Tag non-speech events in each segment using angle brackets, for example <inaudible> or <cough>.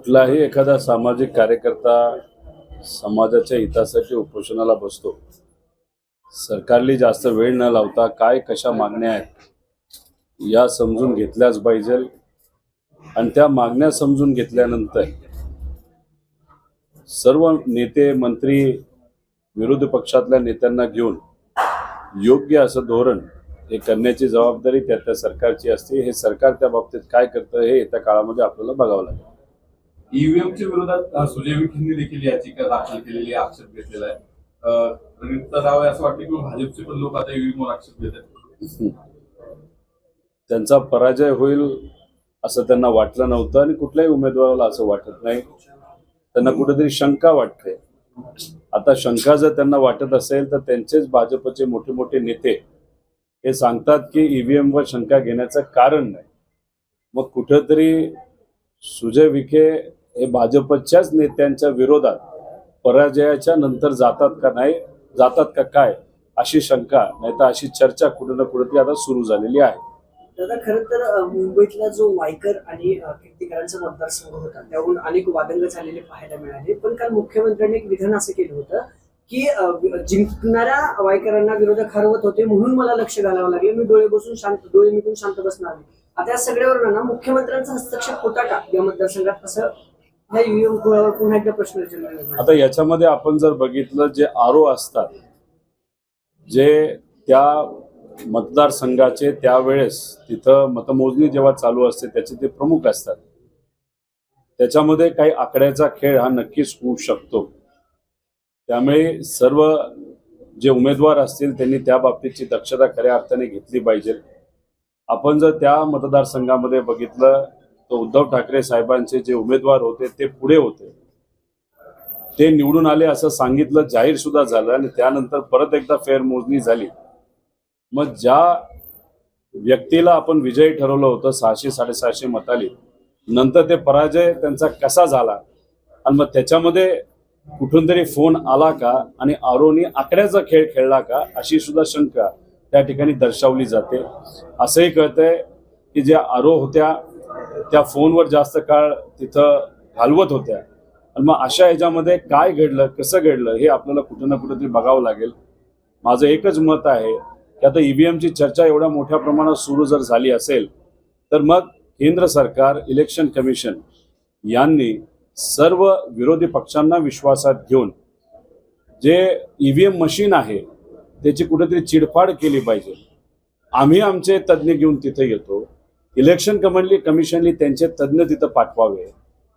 कुठलाही एखादा सामाजिक कार्यकर्ता समाजाच्या हितासाठी उपोषणाला बसतो. सरकारली जास्त वेळ न लावता काय कशा मागण्या आहेत या समजून घेतल्याच पाहिजे आणि त्या मागण्या समजून घेतल्यानंतर सर्व नेते मंत्री विरोधी पक्षातल्या नेत्यांना घेऊन योग्य असं धोरण हे करण्याची जबाबदारी त्या त्या सरकारची असते. हे सरकार त्या बाबतीत काय करतं हे येत्या काळामध्ये आपल्याला बघावं लागेल. ईव्हीएमच्या विरोधात सुजय विखेंनी देखील याचिका दाखल केलेली आक्षेप घेतलेला आहे. अ, रणजित असं वाटतं की भाजपचे पण लोक आता ईव्हीएम वर आक्षेप घेत आहेत. त्यांचा पराजय होईल असं त्यांना वाटलं नव्हतं आणि कुठल्याही उमेदवाराला असं वाटत नाही. त्यांना कुठेतरी शंका वाटते. आता शंका जर त्यांना वाटत असेल तर त्यांचेच भाजपचे मोठे मोठे नेते हे सांगतात की ईव्हीएम वर शंका घेण्याचं कारण नाही. मग कुठंतरी सुजय विखे हे भाजपच्याच नेत्यांच्या विरोधात पराजयाच्या नंतर जातात का नाही जातात का काय अशी शंका नाही तर अशी चर्चा कुठे ना कुठेतरी आता सुरू झालेली आहे. दादा खरं तर मुंबईतला जो वायकर आणि अ, कीर्तिकरांचा मतदारसंघ होता त्याहून अनेक वादंग झालेले पाहायला मिळाले. पण काल मुख्यमंत्र्यांनी एक विधान असं केलं होतं की जिंकणाऱ्या वायकरांना विरोधक हरवत होते म्हणून मला लक्ष घालावं लागले. मी डोळे बसून शांत डोळे मिटून शांत बसणार आता या सगळ्यावर ना मुख्यमंत्र्यांचा हस्तक्षेप होता का या मतदारसंघात? असं पुन्हा एकदा प्रश्न आता याच्यामध्ये आपण जर बघितलं जे आरो असतात जे त्या मतदारसंघाचे त्यावेळेस तिथं मतमोजणी जेव्हा चालू असते त्याचे ते प्रमुख असतात. त्याच्यामध्ये काही आकड्याचा खेळ हा नक्कीच होऊ शकतो. त्यामुळे सर्व जे उमेदवार असतील त्यांनी त्या बाबतीतची दक्षता खऱ्या अर्थाने घेतली पाहिजे. आपण जर त्या मतदारसंघामध्ये बघितलं तर उद्धव ठाकरे साहेबांचे जे उमेदवार होते ते पुढे होते. ते निवडून आले असं सांगितलं जाहीर सुद्धा झालं आणि त्यानंतर परत एकदा फेरमोजणी झाली. मग ज्या व्यक्तीला आपण विजयी ठरवलं होतं सहाशे साडेसहाशे मताली नंतर ते पराजय त्यांचा कसा झाला? आणि मग त्याच्यामध्ये कुठून तरी फोन आला का? आणि आरोनी आकड्याचा खेळ खेळला का? अशी सुद्धा शंका त्या ठिकाणी दर्शवली जाते. असंही कळतंय की ज्या आरो होत्या त्या फोनवर जास्त काळ तिथं घालवत होत्या. आणि मग अशा ह्याच्यामध्ये काय घडलं कसं घडलं हे आपल्याला कुठं ना कुठंतरी बघावं लागेल. माझं एकच मत आहे की आता ईव्हीएमची चर्चा एवढ्या मोठ्या प्रमाणात सुरू जर झाली असेल तर मग केंद्र सरकार इलेक्शन कमिशन यांनी सर्व विरोधी पक्षांना विश्वासात घेऊन जे ईव्हीएम मशीन आहे त्याची कुठेतरी चिडफाड केली पाहिजे. आम्ही आमचे तज्ज्ञ घेऊन तिथे येतो. इलेक्शन कमंडली कमिशनली त्यांचे तज्ज्ञ तिथं पाठवावे.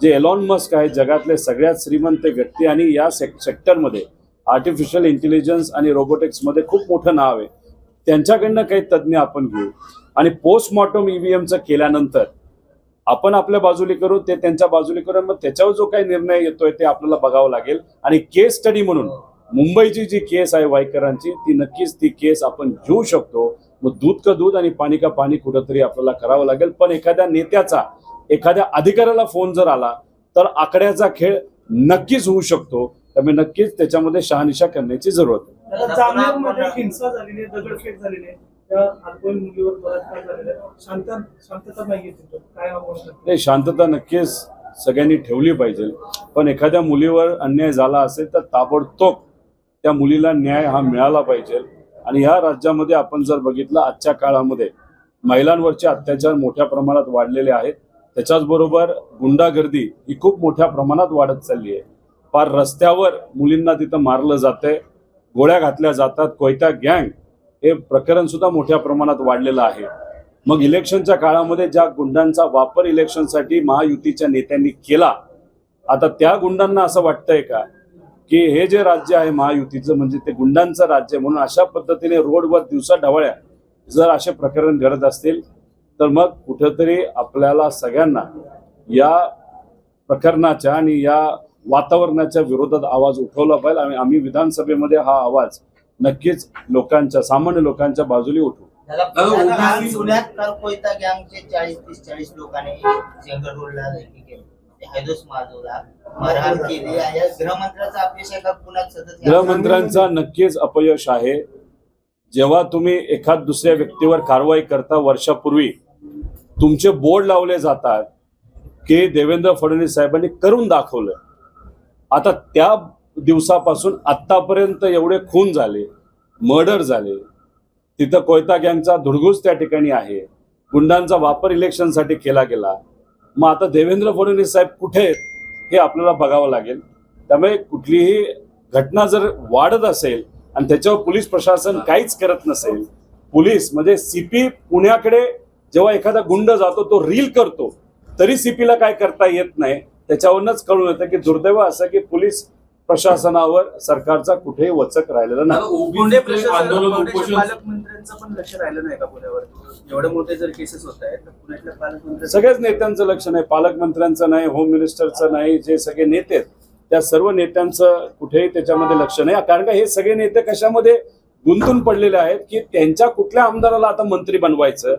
जे एलॉन मस्क आहे जगातले सगळ्यात श्रीमंत व्यक्ती आणि या सेक सेक्टरमध्ये आर्टिफिशियल इंटेलिजन्स आणि रोबोटिक्समध्ये खूप मोठं नाव आहे. त्यांच्याकडनं काही तज्ज्ञ आपण घेऊ. आणि पोस्टमॉर्टम ईव्हीएमचं केल्यानंतर आपण आपल्या बाजूली करू ते त्यांच्या बाजूली करू मग त्याच्यावर जो काही निर्णय येतोय ते आपल्याला बघावं लागेल. आणि केस स्टडी म्हणून मुंबईची जी केस आहे वायकरांची ती नक्कीच ती केस आपण घेऊ शकतो. मग दूध का दूध आणि पाणी का पाणी कुठंतरी आपल्याला करावं लागेल. पण एखाद्या नेत्याचा एखाद्या अधिकाऱ्याला फोन जर आला तर आकड्याचा खेळ नक्कीच होऊ शकतो. त्यामुळे नक्कीच त्याच्यामध्ये शहानिशा करण्याची जरूरत आहे. हिंसा झालेली दगडफेक झालेली नाही शांतता नक्कीच सगळ्यांनी ठेवली पाहिजे. पण एखाद्या मुलीवर अन्याय झाला असेल तर ताबडतोब त्या मुलीला न्याय हा मिळाला पाहिजे. आणि ह्या राज्यामध्ये आपण जर बघितलं आजच्या काळामध्ये महिलांवरचे अत्याचार मोठ्या प्रमाणात वाढलेले आहेत. त्याच्याच बरोबर गुंडागर्दी ही खूप मोठ्या प्रमाणात वाढत चालली आहे. फार रस्त्यावर मुलींना तिथं मारलं जातंय गोळ्या घातल्या जातात कोयता गँग हे प्रकरण सुद्धा मोठ्या प्रमाणात वाढलेलं आहे. मग इलेक्शनच्या काळामध्ये ज्या गुंडांचा वापर इलेक्शनसाठी महायुतीच्या नेत्यांनी केला आता त्या गुंडांना असं वाटतंय का? की हे जे राज्य आहे महायुतीचं म्हणजे ते गुंडांचं राज्य आहे म्हणून अशा पद्धतीने रोडवर दिवसा ढवळ्या जर असे प्रकरण घडत असतील तर मग कुठेतरी आपल्याला सगळ्यांना या प्रकरणाच्या आणि या वातावरणाच्या विरोधात आवाज उठवला पाहिजे. आणि आम्ही विधानसभेमध्ये हा आवाज नक्कीच लोकांच्या सामान्य लोकांच्या बाजूली उठवू. पुण्यात काल कोयता गँगचे चाळीस तीस चाळीस लोकांनी हैदोस मारहाण केली गृहमंत्र्याचा अपयश सतत गृहमंत्र्यांचा नक्कीच अपयश आहे. जेव्हा तुम्ही एखाद दुसऱ्या व्यक्तीवर कारवाई करता वर्षापूर्वी तुमचे बोर्ड लावले जातात की देवेंद्र फडणवीस साहेबांनी करून दाखवलं. आता त्या दिवसापासून आत्तापर्यंत एवढे खून झाले मर्डर झाले. तिथं कोयता गँगचा धुडगूस त्या ठिकाणी आहे. गुंडांचा वापर इलेक्शनसाठी केला गेला. मग आता देवेंद्र फडणवीस साहेब कुठे आहेत हे आपल्याला बघावं लागेल. त्यामुळे कुठलीही घटना जर वाढत असेल आणि त्याच्यावर पोलीस प्रशासन काहीच करत नसेल पोलीस म्हणजे सीपी पुण्याकडे जेव्हा एखादा गुंड जातो तो रील करतो तरी सीपीला काय करता येत नाही? त्याच्यावरूनच कळून येतं की दुर्दैव असं की पोलीस प्रशासनावर सरकारचा कुठेही वचक राहिलेला नाही. उपोषण पालकमंत्र्यांचं पण लक्ष राहिलं नाही का पुण्यावर एवढे मोठे जर केसेस होत आहेत तर पुण्यातल्या पालकमंत्री सगळ्याच नेत्यांचं लक्ष नाही. पालकमंत्र्यांचं नाही होम मिनिस्टरचं नाही जे सगळे नेते आहेत त्या सर्व नेत्यांचं कुठेही त्याच्यामध्ये लक्ष नाही. कारण का हे सगळे नेते कशामध्ये गुंतून पडलेले आहेत की त्यांच्या कुठल्या आमदाराला आता मंत्री बनवायचं?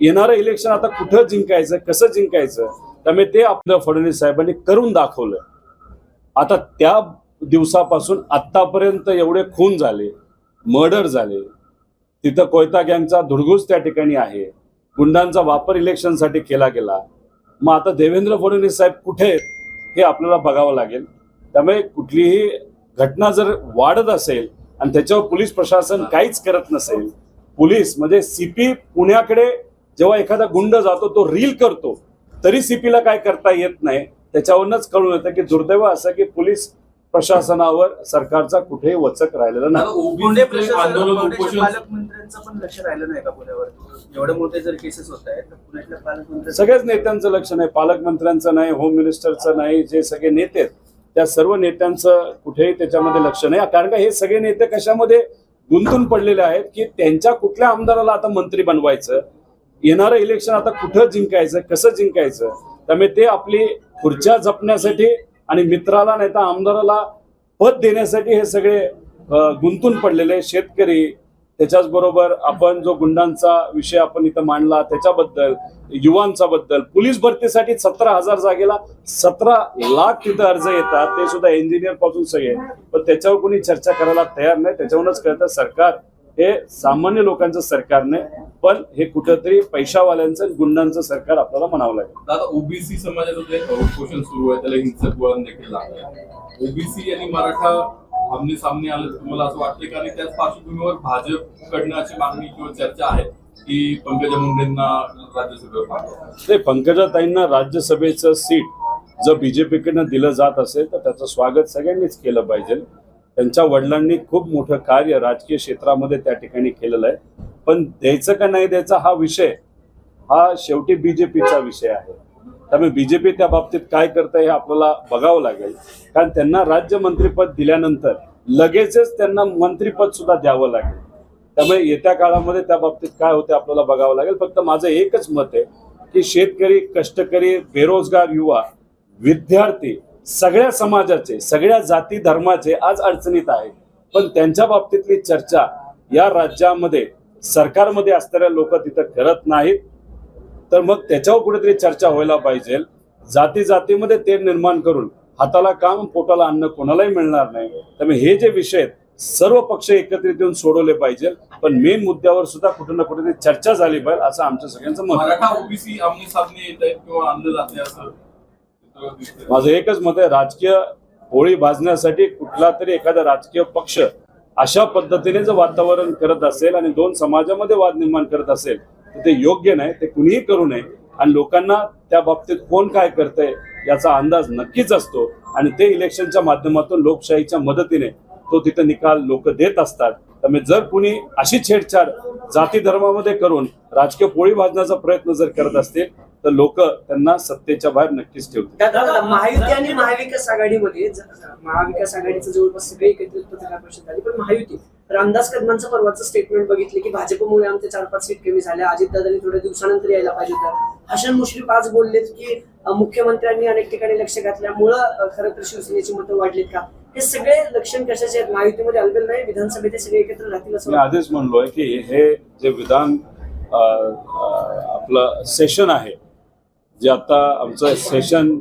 येणारं इलेक्शन आता कुठं जिंकायचं? कसं जिंकायचं? त्यामुळे ते आपलं फडणवीस साहेबांनी करून दाखवलं. आता त्या दिवसापासून आत्तापर्यंत एवढे खून झाले मर्डर झाले. तिथं कोयता गँगचा धुडगूस त्या ठिकाणी आहे. गुंडांचा वापर इलेक्शनसाठी केला गेला. मग आता देवेंद्र फडणवीस साहेब कुठे आहेत हे आपल्याला बघावं लागेल. त्यामुळे कुठलीही घटना जर वाढत असेल आणि त्याच्यावर पोलीस प्रशासन काहीच करत नसेल पोलीस म्हणजे सीपी पुण्याकडे जेव्हा एखादा गुंड जातो तो रील करतो तरी सीपीला काय करता येत नाही? त्याच्यावरूनच कळून येतं की दुर्दैव असं की पोलीस प्रशासनावर सरकारचा कुठेही वचक राहिलेला नाही. उपोषण पालकमंत्र्यांचं पण लक्ष राहिलं नाही का पुण्यावर? एवढे मोठे जर केसेस होत आहेत तर पुण्यातल्या पालकमंत्री सगळ्याच नेत्यांचं लक्ष नाही. पालकमंत्र्यांचं नाही होम मिनिस्टरचं नाही जे सगळे नेते आहेत त्या सर्व नेत्यांचं कुठेही त्याच्यामध्ये लक्ष नाही. कारण का हे सगळे नेते कशामध्ये गुंतून पडलेले आहेत की त्यांच्या कुठल्या आमदाराला आता मंत्री बनवायचं? येणारं इलेक्शन आता कुठं जिंकायचं? कसं जिंकायचं? त्यामुळे ते आपली खुर्च्या जपण्यासाठी आणि मित्राला नाही तर आमदाराला पद देण्यासाठी हे सगळे गुंतून पडलेले शेतकरी. त्याच्याच बरोबर आपण जो गुंडांचा विषय आपण इथं मांडला त्याच्याबद्दल युवांचा बद्दल पोलीस भरतीसाठी सतरा हजार जागेला सतरा लाख तिथं अर्ज येतात. ते सुद्धा इंजिनियरपासून सगळे. पण त्याच्यावर कोणी चर्चा करायला तयार नाही त्याच्यावरूनच कळतं सरकार हे सामान्य लोकांचं सरकार नाही पण हे कुठंतरी पैशावाल्यांचं गुंडांचं सरकार आपल्याला म्हणावं लागेल. दादा ओबीसी समाजाचं जे उपोषण सुरू आहे त्याला हिंसक वळण देखील लागलं ओबीसी आणि मराठा आमने सामने आलं तुम्हाला असं वाटतंय का? आणि त्याच पार्श्वभूमीवर भाजपकडनं अशी मागणी किंवा चर्चा आहे की पंकजा मुंडेंना राज्यसभेवर ते पंकजाताईंना राज्यसभेचं सीट जर बीजेपीकडनं दिलं जात असेल तर त्याचं स्वागत सगळ्यांनीच केलं पाहिजे. त्यांच्या वडिलांनी खूप मोठं कार्य राजकीय क्षेत्रामध्ये त्या ठिकाणी केलेलं आहे. पण द्यायचं का नाही द्यायचा हा विषय हा शेवटी बीजेपीचा विषय आहे. त्यामुळे बीजेपी त्या बाबतीत काय करतं हे आपल्याला बघावं लागेल. कारण त्यांना राज्य मंत्रीपद दिल्यानंतर लगेचच त्यांना मंत्रीपद सुद्धा द्यावं लागेल. त्यामुळे येत्या काळामध्ये त्या बाबतीत काय होते आपल्याला बघावं लागेल. फक्त माझं एकच मत आहे की शेतकरी कष्टकरी बेरोजगार युवा विद्यार्थी सगळ्या समाजाचे सगळ्या जाती धर्माचे आज अडचणीत आहे. पण त्यांच्या बाबतीतली चर्चा या राज्यामध्ये सरकारमध्ये असणाऱ्या लोक तिथं करत नाहीत. तर मग त्याच्यावर कुठेतरी चर्चा व्हायला पाहिजे. जाती जातीमध्ये ते निर्माण करून हाताला काम पोटाला अन्न कोणालाही मिळणार नाही. त्यामुळे हे जे विषय आहेत सर्व पक्ष एकत्रित येऊन सोडवले पाहिजे. पण मेन मुद्द्यावर सुद्धा कुठे ना कुठेतरी चर्चा झाली पाहिजे असं आमच्या सगळ्यांचं मत ओबीसी आमने किंवा माझं एकच मत आहे राजकीय होळी भाजण्यासाठी कुठला तरी एखादा राजकीय पक्ष अशा पद्धतीने जर वातावरण करत असेल आणि दोन समाजामध्ये वाद निर्माण करत असेल तर ते योग्य नाही ते कुणीही करू नये. आणि लोकांना त्या बाबतीत कोण काय करतंय याचा अंदाज नक्कीच असतो. आणि ते इलेक्शनच्या माध्यमातून लोकशाहीच्या मदतीने तो तिथे निकाल लोक देत असतात. त्यामुळे जर कुणी अशी छेडछाड जाती धर्मामध्ये करून राजकीय पोळी भाजण्याचा प्रयत्न जर करत असतील तर लोक त्यांना सत्तेच्या बाहेर नक्कीच आता महायुती आणि महाविकास आघाडीमध्ये महाविकास आघाडीचं जवळपास सगळे एकत्रित पत्रकार परिषद झाली पण महायुती रामदास कदमांचं परवाचं स्टेटमेंट बघितलं की भाजपमुळे आमच्या चार पाच सीट कमी झाल्या अजितदादांनी थोड्या दिवसानंतर यायला पाहिजे होतं हसन मुश्रीफ आज बोललेत की मुख्यमंत्र्यांनी अनेक ठिकाणी लक्ष घातल्यामुळं खरं तर शिवसेनेची मतं वाढलीत का? हे सगळे लक्षण कशाचे आहेत? महायुतीमध्ये अलबेल नाही विधानसभेत हे सगळे एकत्र राहतील असं. आधीच म्हणलोय की हे जे विधान आपलं सेशन आहे जे आता आमचं सेशन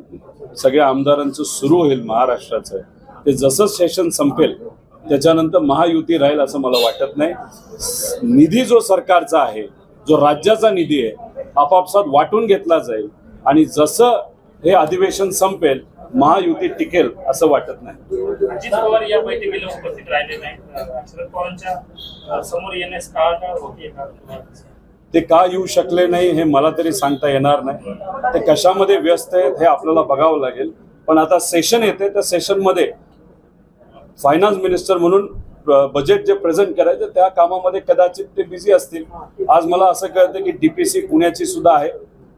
सगळ्या आमदारांचं सुरू होईल महाराष्ट्राचं ते जसं सेशन संपेल त्याच्यानंतर महायुती राहील असं मला वाटत नाही. निधी जो सरकारचा आहे जो राज्याचा निधी आहे आपापसात वाटून घेतला जाईल आणि जसं हे अधिवेशन संपेल महायुती टिकेल असं वाटत नाही. अजित पवार या बैठकीला उपस्थित राहिले नाही शरद पवारांच्या समोर येण्यास काळ काळ होती ते का येऊ शकले नाही हे मला तरी सांगता येणार नाही. ते कशामध्ये व्यस्त आहेत हे आपल्याला बघावं लागेल. पण आता सेशन येते त्या सेशनमध्ये फायनान्स मिनिस्टर म्हणून बजेट जे प्रेझेंट करायचं त्या कामामध्ये कदाचित ते बिझी असतील. आज मला असं कळतं की डीपीसी पुण्याची सुद्धा आहे.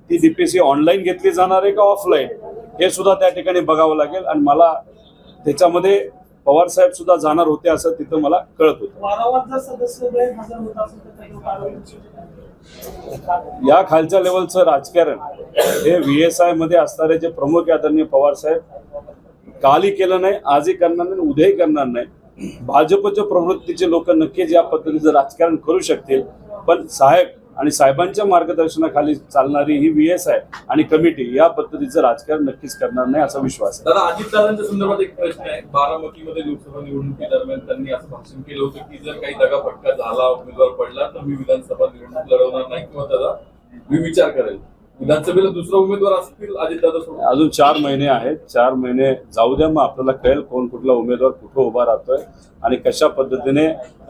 ती डीपीसी ऑनलाईन घेतली जाणार आहे का ऑफलाईन हे सुद्धा त्या ठिकाणी बघावं लागेल. आणि मला त्याच्यामध्ये पवार साहेब सुद्धा जाणार होते असं तिथं मला कळत होतं. या खालच्या लेवलचं राजकारण हे व्ही एस आयमध्ये असणारे जे प्रमुख आदरणीय पवार साहेब कालही केलं नाही आजही करणार नाही उद्याही करणार नाही. भाजपच्या प्रवृत्तीचे लोक नक्कीच या पद्धतीचं राजकारण करू शकतील. पण साहेब आणि साहेबांच्या मार्गदर्शनाखाली चालणारी ही व्ही एस आय आणि कमिटी या पद्धतीचं राजकारण नक्कीच करणार नाही असा विश्वास आहे. दादा अजितदादांच्या संदर्भात एक प्रश्न आहे. बारामतीमध्ये लोकसभा निवडणुकीदरम्यान त्यांनी असं भाषण केलं होतं की जर काही दगा फटका झाला उमेदवार पडला तर मी विधानसभा निवडणूक लढवणार नाही. किंवा त्याचा मी विचार करेल. विधानसभेला दुसरा उमेदवार असतील अजितदादा अजून चार महिने आहेत. चार महिने जाऊ द्या मग आपल्याला कळेल कोण कुठला उमेदवार कुठं उभा राहतोय आणि कशा पद्धतीने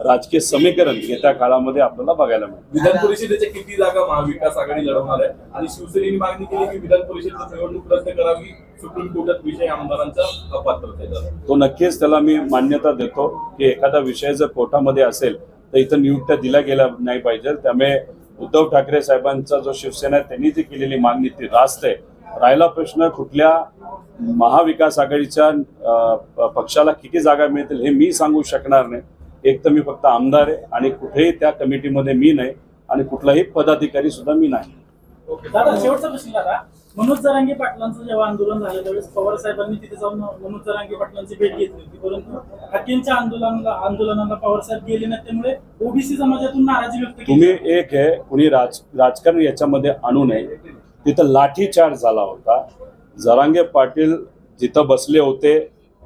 राजकीय समीकरण येत्या काळामध्ये आपल्याला बघायला मिळेल. विधान परिषदेच्या किती जागा महाविकास आघाडी लढवणार आहे? आणि शिवसेनेने मागणी केली की विधान परिषदेची निवडणूक रद्द करावी. सुप्रीम कोर्टात विषय आमदारांचा अपात्रतेचा तो नक्कीच त्याला मी मान्यता देतो की एखादा विषय जर कोर्टामध्ये असेल तर इथं नियुक्त्या दिल्या गेल्या नाही पाहिजे त्यामुळे उद्धव ठाकरे साहेबांचा जो शिवसेना आहे त्यांनी जी केलेली मागणी ती रास्त आहे. राहिला प्रश्न कुठल्या महाविकास आघाडीच्या पक्षाला किती जागा मिळतील हे मी सांगू शकणार नाही. एक तर मी फक्त आमदार आहे आणि कुठेही त्या कमिटीमध्ये मी नाही आणि कुठलाही पदाधिकारी सुद्धा मी नाही. मनोज जरांगे पाटलांचं जेव्हा आंदोलन झालं त्यावेळेस पवार साहेबांनी तिथे जाऊन मनोज जरांगे पाटलांची भेट घेतली होती. परंतु हकींच्या आंदोलनाला आंदोलनाला पवार साहेब गेले नाही त्यामुळे ओबीसी समाजातून नाराजी व्यक्त केली. तुम्ही एक आहे कुणी राज राजकारण याच्यामध्ये आणू नये. तिथं लाठीचार्ज झाला होता. जरांगे पाटील जिथं बसले होते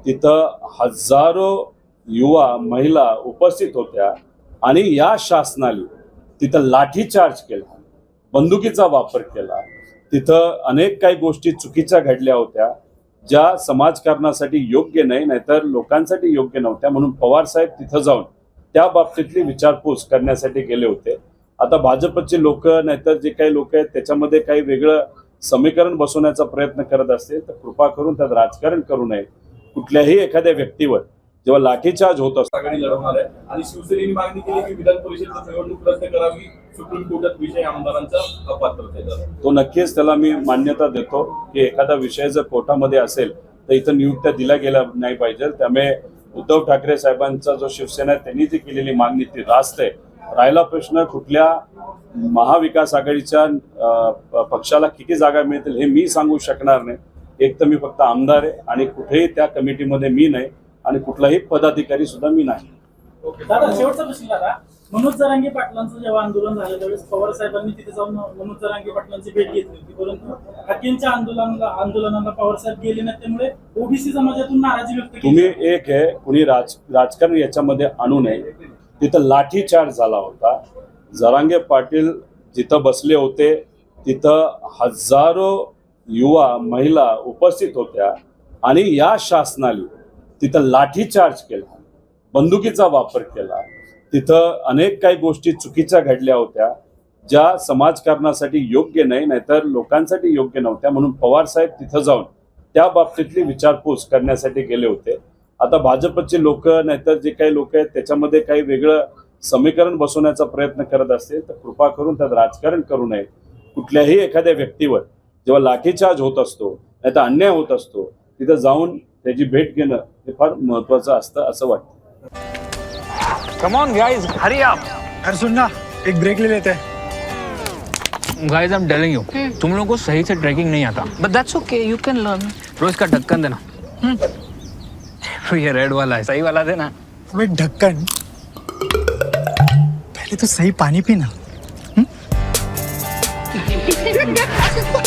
तिथं हजारो युवा महिला उपस्थित होत्या आणि या शासनाने तिथं लाठीचार्ज केला. बंदुकीचा वापर केला. तिथं अनेक काही गोष्टी चुकीच्या घडल्या होत्या ज्या समाजकारणासाठी योग्य नाही नाहीतर लोकांसाठी योग्य नव्हत्या म्हणून पवार साहेब तिथं जाऊन त्या बाबतीतली विचारपूस करण्यासाठी गेले होते. आता भाजपचे लोक नाहीतर जे काही लोक आहेत त्याच्यामध्ये काही वेगळं समीकरण बसवण्याचा प्रयत्न करत असतील तर कृपा करून त्यात राजकारण करू नये. कुठल्याही एखाद्या व्यक्तीवर. जेव्हा लाठीचार्ज होत असतो आघाडी लढवणार आहे. आणि शिवसेनेने मागणी केली की विधान परिषदेची निवडणूक रद्द करावी. सुप्रीम कोर्टात विषय आमदारांचा अपात्रतेचा तो नक्कीच त्याला मी मान्यता देतो की एखादा विषय जर कोर्टामध्ये असेल तर इथं नियुक्त्या दिल्या गेल्या नाही पाहिजे. त्यामुळे उद्धव ठाकरे साहेबांचा जो शिवसेना आहे त्यांनी जी केलेली मागणी ती रास्त आहे. राहिला प्रश्न कुठल्या महाविकास आघाडीच्या पक्षाला किती जागा मिळतील हे मी सांगू शकणार नाही. एक तर मी फक्त आमदार आहे आणि कुठेही त्या कमिटीमध्ये मी नाही. आणि कुठलाही पदाधिकारी सुद्धा मी नाही. दादा शेवटचा प्रश्न दादा. मनोज जरांगे पाटलांचं जेव्हा आंदोलन झालं त्यावेळेस पवार साहेबांनी तिथे जाऊन मनोज जरांगे पाटलांची भेट घेतली होती. परंतु हकींच्या आंदोलनाला आंदोलनाला पवार साहेब गेले नाहीत त्यामुळे ओबीसी समाजातून नाराजी व्यक्त केली. तुम्ही एक आहे कुणी राज राजकारण याच्यामध्ये आणू नये. तिथं लाठीचार्ज झाला होता. जरांगे पाटील जिथं बसले होते तिथं हजारो युवा महिला उपस्थित होत्या. आणि या शासनाने तिथं लाठीचार्ज केला बंदुकीचा वापर केला. तिथं अनेक काही गोष्टी चुकीच्या घडल्या होत्या ज्या समाजकारणासाठी योग्य नाही नाहीतर लोकांसाठी योग्य नव्हत्या म्हणून पवार साहेब तिथं जाऊन त्या बाबतीतली विचारपूस करण्यासाठी गेले होते. आता भाजपचे लोक नाहीतर जे काही लोक आहेत त्याच्यामध्ये काही वेगळं समीकरण बसवण्याचा प्रयत्न करत असतील तर कृपा करून त्यात राजकारण करू नये. कुठल्याही एखाद्या व्यक्तीवर जेव्हा लाठीचार्ज होत असतो नाहीतर अन्याय होत असतो तिथं जाऊन त्याची भेट घेणं हे फार महत्वाचं असतं असं वाटतं. कम ऑन गाइस हरी आप अरे सुन ना एक ब्रेक ले लेते. हैं guys I am telling you तुम लोगों को सही से ट्रैकिंग नहीं आता. But that's okay, you can learn. रोज का ढक्कन देना. तो ये रेड वाला है सही वाला देना. अबे ढक्कन. पहले तो सही पानी पीना. <laughs>